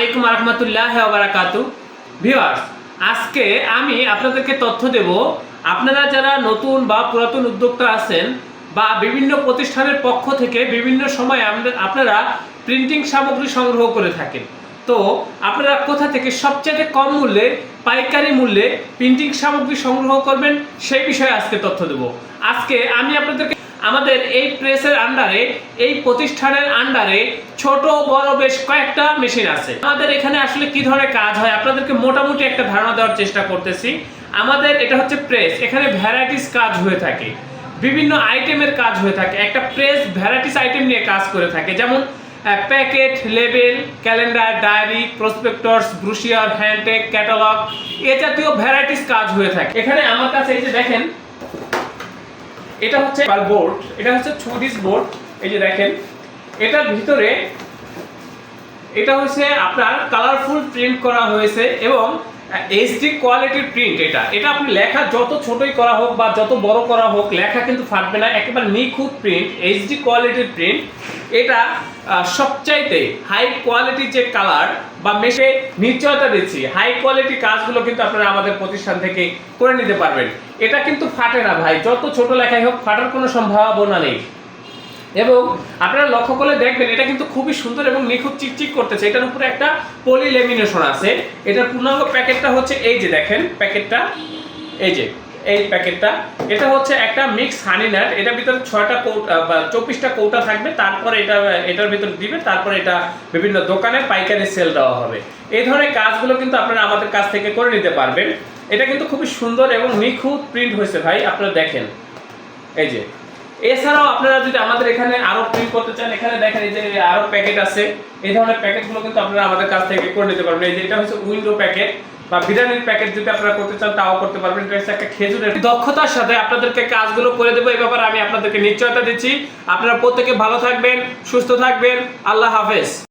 আলাইকুম রহমতুল্লাহ বারাকাতু ভিউয়ার্স, আজকে আমি আপনাদেরকে তথ্য দেব, আপনারা যারা নতুন বা পুরাতন উদ্যোক্তা আছেন বা বিভিন্ন প্রতিষ্ঠানের পক্ষ থেকে বিভিন্ন সময় আপনারা প্রিন্টিং সামগ্রী সংগ্রহ করে থাকেন। তো আপনারা কোথা থেকে সবচেয়ে কম মূল্যে, পাইকারি মূল্যে প্রিন্টিং সামগ্রী সংগ্রহ করবেন, সেই বিষয়ে আজকে তথ্য দেব। আজকে আমি আপনাদেরকে আমাদের এই প্রেসের আন্ডারে এই প্রতিষ্ঠানের আন্ডারে ছোট বড় বেশ কয়েকটা মেশিন আছে। আমাদের এখানে আসলে কি ধরনের কাজ হয় আপনাদেরকে মোটামুটি একটা ধারণা দেওয়ার চেষ্টা করতেছি। আমাদের এটা হচ্ছে প্রেস এখানে ভ্যারাইটিস কাজ হয়ে থাকে। বিভিন্ন আইটেমের কাজ হয়ে থাকে। একটা প্রেস ভ্যারাইটিস আইটেম নিয়ে কাজ করে থাকে। যেমন packet label calendar diary prospectus brochure hand tag catalogue এ জাতীয় ভ্যারাইটিস কাজ হয়ে থাকে। এখানে আমার কাছে এই যে দেখেন এটা হচ্ছে বোর্ড, এটা হচ্ছে ছুডিস বোর্ড, এই যে দেখেন। এটার ভিতরে এটা হচ্ছে আপনার কালারফুল প্রিন্ট করা হয়েছে এবং এইচডি কোয়ালিটির প্রিন্ট এটা। এটা আপনি লেখা যত ছোটই করা হোক বা যত বড় করা হোক, লেখা কিন্তু ফাটবে না, একেবারে নিখুঁত প্রিন্ট এইচডি কোয়ালিটির প্রিন্ট এটা সবচাইতে হাই কোয়ালিটির যে কালার বা মেশে নিশ্চয়তা দিচ্ছি হাই কোয়ালিটি কাজগুলো কিন্তু আপনারা আমাদের প্রতিষ্ঠান থেকে করে নিতে পারবেন। এটা কিন্তু ফাটে না ভাই, যত ছোট লেখাই হোক, ফাটার কোনো সম্ভাবনা নেই। এবং আপনারা লক্ষ্য করলে দেখবেন এটা কিন্তু খুবই সুন্দর এবং নিখুঁত চিকচিক করতেছে। এটার উপরে একটা পলি লেমিনেশন আছে। এটার পূর্ণাঙ্গ প্যাকেটটা হচ্ছে এই যে দেখেন, প্যাকেটটা, এই যে, এই প্যাকেটটা। এটা হচ্ছে একটা মিক্স হানি নাট এটার ভিতরে ছয়টা কৌটা বা চব্বিশটা কৌটা থাকবে। তারপরে এটা, এটার ভিতরে দিবে। তারপরে এটা বিভিন্ন দোকানে পাইকারি সেল দেওয়া হবে। এই ধরনের কাজগুলো কিন্তু আপনারা আমাদের কাছ থেকে করে নিতে পারবেন। এটা কিন্তু খুবই সুন্দর এবং নিখুঁত প্রিন্ট হয়েছে ভাই, আপনারা দেখেন। এই যে এছাড়াও আপনারা যদি আমাদের এখানে আরও প্রিন্ট করতে চান, এখানে দেখেন এই যে আরও প্যাকেট আছে। এই ধরনের প্যাকেটগুলো কিন্তু আপনারা আমাদের কাছ থেকে করে নিতে পারবেন। এই যে এটা হচ্ছে উইন্ডো প্যাকেট বা বিরিয়ানির প্যাকেট যদি আপনারা করতে চান, তাও করতে পারবেন। এটা হচ্ছে একটা খেজুরের দক্ষতার সাথে আপনাদেরকে কাজগুলো করে দেবো। এই ব্যাপারে আমি আপনাদেরকে নিশ্চয়তা দিচ্ছি। আপনারা প্রত্যেকে ভালো থাকবেন, সুস্থ থাকবেন। আল্লাহ হাফেজ।